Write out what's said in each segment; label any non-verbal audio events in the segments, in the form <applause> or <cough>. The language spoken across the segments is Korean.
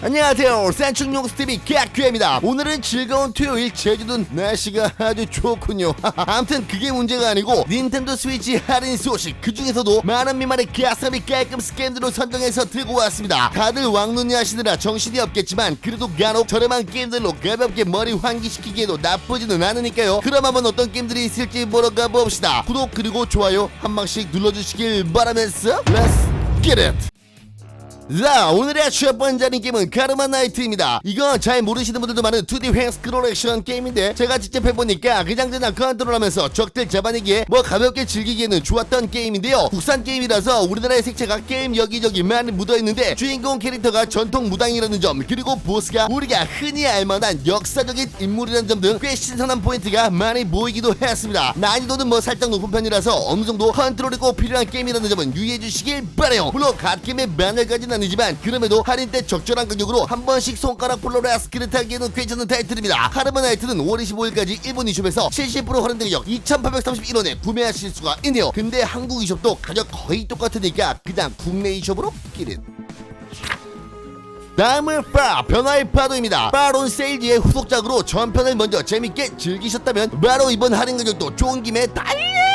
안녕하세요. 산충용스TV 깍규입니다. 오늘은 즐거운 토요일 제주도는 날씨가 아주 좋군요. <laughs> 아무튼 그게 문제가 아니고 닌텐도 스위치 할인 소식 그 중에서도 만원 미만의 가성비 깔끔 스게임들로 선정해서 들고 왔습니다. 다들 왕눈이 하시느라 정신이 없겠지만 그래도 간혹 저렴한 게임들로 가볍게 머리 환기시키기에도 나쁘지는 않으니까요. 그럼 한번 어떤 게임들이 있을지 보러 가봅시다. 구독 그리고 좋아요 한 방씩 눌러주시길 바라면서 Let's get it 자 오늘의 첫 번째 게임은 카르마 나이트입니다. 이거 잘 모르시는 분들도 많은 2D 횡 스크롤 액션 게임인데 제가 직접 해보니까 그장저장 컨트롤하면서 적들 잡아내기에 뭐 가볍게 즐기기에는 좋았던 게임인데요. 국산 게임이라서 우리나라의 색채가 게임 여기저기 많이 묻어있는데 주인공 캐릭터가 전통 무당이라는 점 그리고 보스가 우리가 흔히 알만한 역사적인 인물이라는 점 등 꽤 신선한 포인트가 많이 보이기도 했습니다. 난이도는 뭐 살짝 높은 편이라서 어느정도 컨트롤이 꼭 필요한 게임이라는 점은 유의해주시길 바래요. 물론 갓게임의 마늘까지는 아니지만 그럼에도 할인 때 적절한 가격으로 한 번씩 손가락 플로라스키를 타기에는 괜찮은 타이틀입니다. 카르마 나이트는 5월 25일까지 일본 이숍에서 70% 할인 가격 2,831원에 구매하실 수가 있네요. 근데 한국 이숍도 가격 거의 똑같으니까 그냥 국내 이숍으로 끼릿 다음은 파 변화의 파도입니다. 파론 세일즈의 후속작으로 전편을 먼저 재밌게 즐기셨다면 바로 이번 할인 가격도 좋은 김에 달려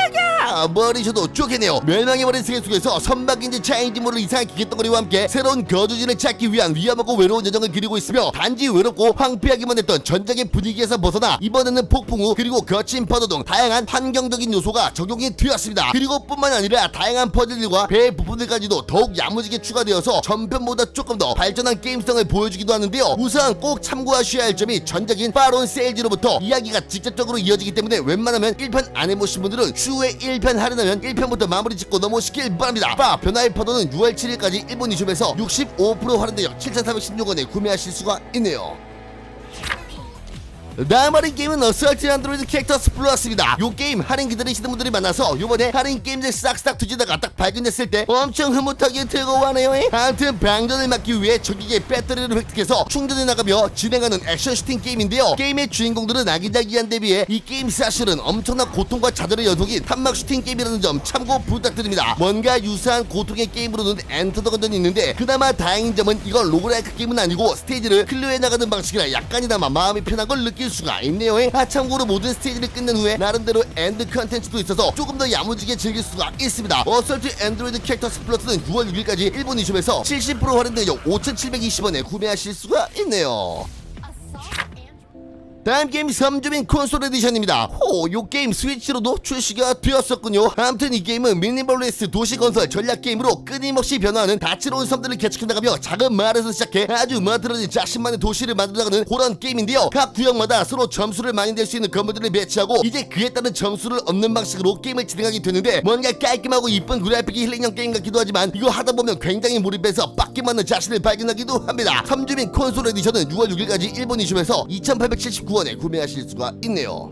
가 버리셔도 좋겠네요. 멸망해버린 세계 속에서 선박인지 차인지 모를 이상한 기계덩어리와 함께 새로운 거주지를 찾기 위한 위험하고 외로운 여정을 그리고 있으며 단지 외롭고 황폐하기만 했던 전작의 분위기에서 벗어나 이번에는 폭풍 우 그리고 거친 파도 등 다양한 환경적인 요소가 적용이 되었습니다. 그리고 뿐만 아니라 다양한 퍼즐들과 배 부분들까지도 더욱 야무지게 추가되어서 전편보다 조금 더 발전한 게임성을 보여주기도 하는데요. 우선 꼭 참고하셔야 할 점이 전작인 파론 세일즈로부터 이야기가 직접적으로 이어지기 때문에 웬만하면 1편 안 해보신 분들은 추후에 1편 할인하면 1편부터 마무리 짓고 넘어오시길 바랍니다. 파 변화의 파도는 6월 7일까지 일본 이숍에서 65% 할인되어 7,416원에 구매하실 수가 있네요. 할인 게임은 어설트 안드로이드 캐릭터스 플러스입니다. 요 게임 할인 기다리시는 분들이 많아서 요번에 할인 게임들 싹싹 뒤지다가 딱 발견했을 때 엄청 흐뭇하게 즐거워하네요. 아무튼 방전을 막기 위해 적에게 배터리를 획득해서 충전해 나가며 진행하는 액션 슈팅 게임인데요. 게임의 주인공들은 아기자기한 대비해 이 게임 사실은 엄청난 고통과 자절의 연속인 탄막 슈팅 게임이라는 점 참고 부탁드립니다. 뭔가 유사한 고통의 게임으로는 엔터 더 건전이 있는데 그나마 다행인 점은 이건 로그라이크 게임은 아니고 스테이지를 클리어해 나가는 방식이라 약간이나마 마음이 편한 걸 느낄 수가 있네요. 아 참고로 모든 스테이지를 끝낸 후에 나름대로 엔드 컨텐츠도 있어서 조금 더 야무지게 즐길 수가 있습니다. 어설트 앤드로이드 캐릭터 스플러트는 6월 6일까지 일본 이숍에서 70% 할인되어 5,720원에 구매하실 수가 있네요. 다음 게임 3주민 콘솔 에디션입니다. 호, 요 게임 스위치로도 출시가 되었었군요. 아무튼 이 게임은 미니멀리스트 도시 건설 전략 게임으로 끊임없이 변화하는 다채로운 섬들을 개척해 나가며 작은 마을에서 시작해 아주 만들어진 자신만의 도시를 만들어 나가는 그런 게임인데요. 각 구역마다 서로 점수를 많이 낼 수 있는 건물들을 배치하고 이제 그에 따른 점수를 얻는 방식으로 게임을 진행하게 되는데 뭔가 깔끔하고 이쁜 그래픽이 힐링형 게임 같기도 하지만 이거 하다 보면 굉장히 몰입해서 빡게 맞는 자신을 발견하기도 합니다. 3주민 콘솔 에디션은 6월 6일까지 일본 이슈에서 2,879 원에 구매하실 수가 있네요.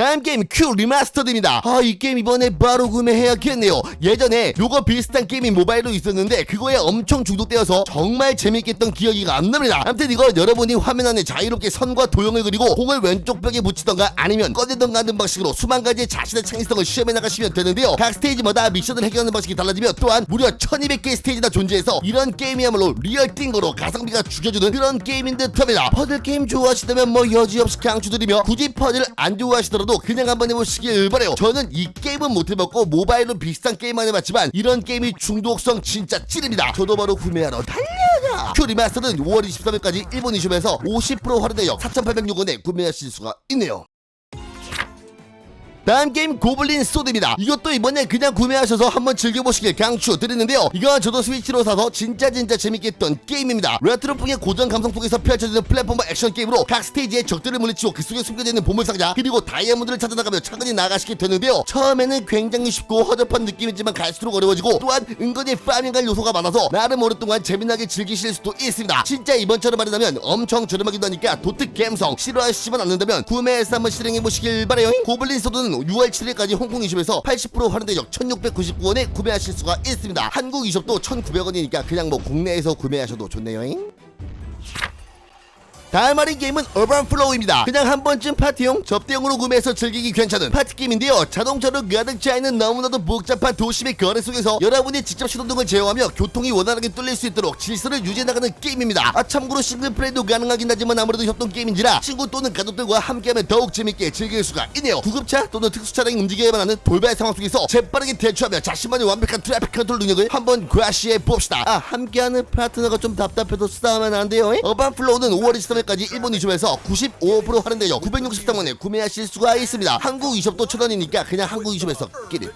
다음 게임 큐 리마스터드입니다. 아 이 게임 이번에 바로 구매해야겠네요. 예전에 요거 비슷한 게임이 모바일로 있었는데 그거에 엄청 중독되어서 정말 재밌게 했던 기억이 안 납니다. 아무튼 이거 여러분이 화면 안에 자유롭게 선과 도형을 그리고 공을 왼쪽 벽에 붙이던가 아니면 꺼내던가 하는 방식으로 수만 가지의 자신의 창의성을 시험해 나가시면 되는데요. 각 스테이지마다 미션을 해결하는 방식이 달라지며 또한 무려 1200개의 스테이지나 존재해서 이런 게임이야말로 리얼 띵거로 가성비가 죽여주는 그런 게임인 듯합니다. 퍼즐 게임 좋아하시다면 뭐 여지없이 강추드리며 굳이 퍼즐 안 좋아하시더라도 그냥 한번 해보시길 바래요. 저는 이 게임은 못 해봤고 모바일로 비슷한 게임만 해봤지만 이런 게임이 중독성 진짜 찌릅니다. 저도 바로 구매하러 달려가. 큐 리마스터는 5월 23일까지 일본 이숍에서 50% 할인되어 4,806원에 구매하실 수가 있네요. 다음 게임 고블린 소드입니다. 이것도 이번에 그냥 구매하셔서 한번 즐겨보시길 강추 드리는데요. 이거 저도 스위치로 사서 진짜 진짜 재밌게 했던 게임입니다. 레트로풍의 고전 감성 속에서 펼쳐지는 플랫폼 액션 게임으로 각 스테이지에 적들을 물리치고 그 속에 숨겨져 있는 보물상자 그리고 다이아몬드를 찾아나가며 차근히 나가시게 되는데요. 처음에는 굉장히 쉽고 허접한 느낌이지만 갈수록 어려워지고 또한 은근히 파밍할 요소가 많아서 나름 오랫동안 재미나게 즐기실 수도 있습니다. 진짜 이번처럼 말하자면 엄청 저렴하기도 하니까 도트 감성 싫어하시지만 않는다면 구매해서 한번 실행해보시길 바래요. 고블린 소드는 6월 7일까지 홍콩 이숍에서 80% 할인대적 1699원에 구매하실 수가 있습니다. 한국 이숍도 1900원이니까 그냥 뭐 국내에서 구매하셔도 좋네요. 다음 할인 게임은 어반 플로우입니다. 그냥 한 번쯤 파티용, 접대용으로 구매해서 즐기기 괜찮은 파티 게임인데요. 자동차로 가득 차 있는 너무나도 복잡한 도심의 거래 속에서 여러분이 직접 시동등을 제어하며 교통이 원활하게 뚫릴 수 있도록 질서를 유지해 나가는 게임입니다. 아 참고로 싱글 플레이도 가능하긴 하지만 아무래도 협동 게임인지라 친구 또는 가족들과 함께하면 더욱 재밌게 즐길 수가 있네요. 구급차 또는 특수 차량이 움직여야만 하는 돌발 상황 속에서 재빠르게 대처하며 자신만의 완벽한 트래픽 컨트롤 능력을 한번 과시해 봅시다. 아 함께하는 파트너가 좀 답답해도 싸우면 안 돼요. 어반 플로우는 5월 23일까지 일본 이점에서 95% 할인되어 963원에 구매하실 수가 있습니다. 한국 이점도 1000원이니까 그냥 한국 이점에서 끼리.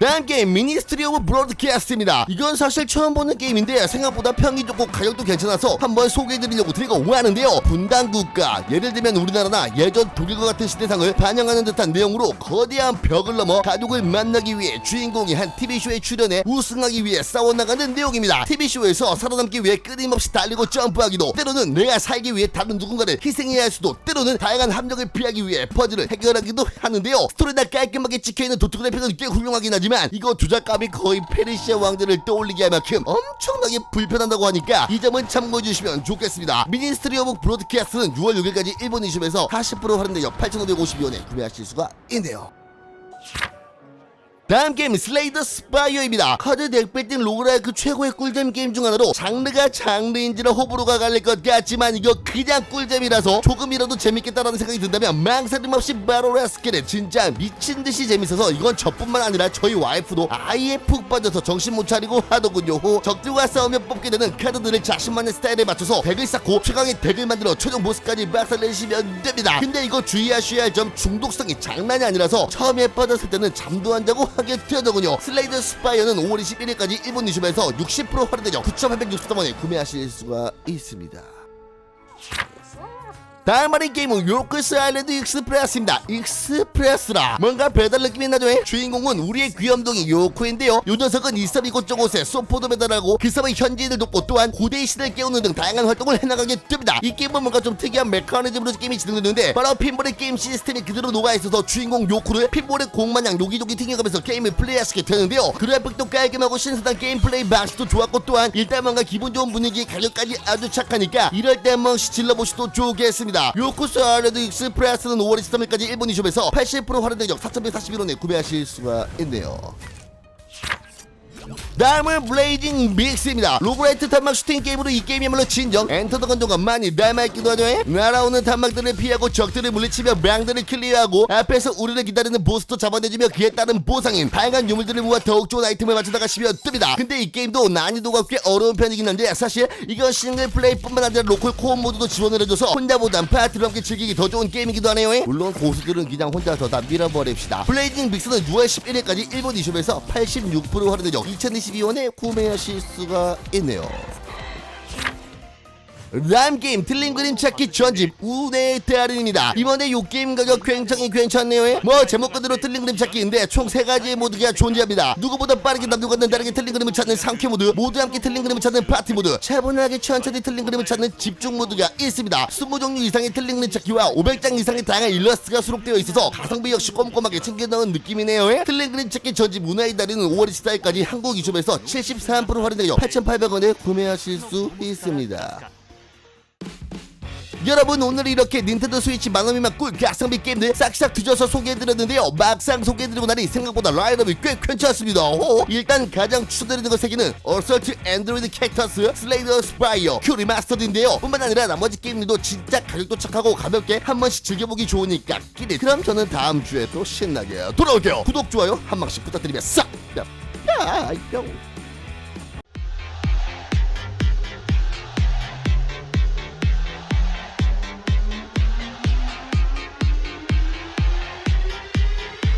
다음 게임 미니스트리 오브 브로드캐스트입니다. 이건 사실 처음 보는 게임인데 생각보다 평이 좋고 가격도 괜찮아서 한번 소개해드리려고 드리고 하는데요. 분단 국가, 예를 들면 우리나라나 예전 독일과 같은 시대상을 반영하는 듯한 내용으로 거대한 벽을 넘어 가족을 만나기 위해 주인공이 한 TV쇼에 출연해 우승하기 위해 싸워나가는 내용입니다. TV쇼에서 살아남기 위해 끊임없이 달리고 점프하기도 때로는 내가 살기 위해 다른 누군가를 희생해야 할 수도 때로는 다양한 함정을 피하기 위해 퍼즐을 해결하기도 하는데요. 스토리가 깔끔하게 찍혀있는 도트 그래픽은 꽤 훌륭하긴 하지 만 이거 조작감이 거의 페르시아 왕들을 떠올리게 할 만큼 엄청나게 불편한다고 하니까 이 점은 참고해 주시면 좋겠습니다. 미니스트리 오브 브로드캐스트는 6월 6일까지 일본 이점에서 40% 할인되어 8,552원에 구매하실 수가 있네요. 다음 게임 슬레이더 스파이어입니다. 카드 덱 빌딩 로그라이크 최고의 꿀잼 게임 중 하나로 장르가 장르인지라 호불호가 갈릴 것 같지만 이거 그냥 꿀잼이라서 조금이라도 재밌겠다라는 생각이 든다면 망설임 없이 바로 레스키는 진짜 미친 듯이 재밌어서 이건 저뿐만 아니라 저희 와이프도 아예 푹 빠져서 정신 못 차리고 하더군요. 적들과 싸우며 뽑게 되는 카드들을 자신만의 스타일에 맞춰서 덱을 쌓고 최강의 덱을 만들어 최종 보스까지 박살내시면 됩니다. 근데 이거 주의하셔야 할 점 중독성이 장난이 아니라서 처음에 빠졌을 때는 잠도 안 자고 하게 되더군요. 슬레이드 스파이어는 5월 21일까지 일본 유심에서 60% 할인되죠. 9,863원에 구매하실 수가 있습니다. 할인 게임은 요크스 아일랜드 익스프레스입니다. 익스프레스라 뭔가 배달 느낌이 나죠? 주인공은 우리의 귀염둥이 요코인데요. 요 녀석은 이섬 이곳저곳에 소포도 배달하고 그 섬의 현지인을 돕고 또한 고대의 신을 깨우는 등 다양한 활동을 해나가게 됩니다. 이 게임은 뭔가 좀 특이한 메커니즘으로 게임이 진행되는데 바로 핀볼의 게임 시스템이 그대로 녹아있어서 주인공 요코를 핀볼의 공마냥 요기요기 튕겨가면서 게임을 플레이하시게 되는데요. 그래픽도 깔끔하고 신선한 게임 플레이 방식도 좋았고 또한 일단 뭔가 기분 좋은 분위기에 가격까지 아주 착하니까 이럴 때 한번 질러보시도 좋겠습니다. 요코스 아일랜드 익스프레스는 5월 23일까지 일본 이숍에서 80% 할인된 역 4,141원에 구매하실 수가 있네요. 다음은 블레이징 믹스입니다. 로브라이트 탄막 슈팅 게임으로 이 게임이야말로 진정 엔터 더 건조가 많이 닮아있기도 하죠. 날아오는 탄막들을 피하고 적들을 물리치며 망들을 클리어하고 앞에서 우리를 기다리는 보스도 잡아내주며 그에 따른 보상인 다양한 유물들을 모아 더욱 좋은 아이템을 맞춰 가시면 뜹니다. 근데 이 게임도 난이도가 꽤 어려운 편이긴 한데 사실 이건 싱글 플레이뿐만 아니라 로컬 코업 모드도 지원을 해줘서 혼자보단 파티로 함께 즐기기 더 좋은 게임이기도 하네요. 물론 고수들은 그냥 혼자서 다 밀어버립시다. 블레이징 믹스는 6월 11일까지 일본 이숍에서 86% 할인되죠. 2022원에 구매하실 수가 있네요. 람 게임 틀린 그림 찾기 전집 우네 대할인입니다. 이번에 요 게임 가격 굉장히 괜찮네요. 뭐 제목 그대로 틀린 그림 찾기인데 총 세 가지의 모드가 존재합니다. 누구보다 빠르게 남들과 는 다르게 틀린 그림을 찾는 상쾌 모드, 모두 함께 틀린 그림을 찾는 파티 모드, 차분하게 천천히 틀린 그림을 찾는 집중 모드가 있습니다. 20종류 이상의 틀린 그림 찾기와 500장 이상의 다양한 일러스트가 수록되어 있어서 가성비 역시 꼼꼼하게 챙겨 넣은 느낌이네요. 틀린 그림 찾기 전집 문화의 달인은 5월 24일까지 한국 이점에서 73% 할인되어 8,800원에 구매하실 수 있습니다. 여러분 오늘 이렇게 닌텐도 스위치 만원미만 꿀 가성비 게임들 싹싹 뒤져서 소개해드렸는데요. 막상 소개해드리고 나니 생각보다 라인업이 꽤 괜찮습니다. 호, 일단 가장 추천드리는 것 세 개는 어설트 앤드로이드 캡터스 슬레이더 스파이어 큐 리마스터드인데요. 뿐만 아니라 나머지 게임들도 진짜 가격도 착하고 가볍게 한 번씩 즐겨보기 좋으니까 끼리. 그럼 저는 다음 주에 또 신나게 돌아올게요. 구독 좋아요 한 방씩 부탁드리며 싹! 야, 야, 뿅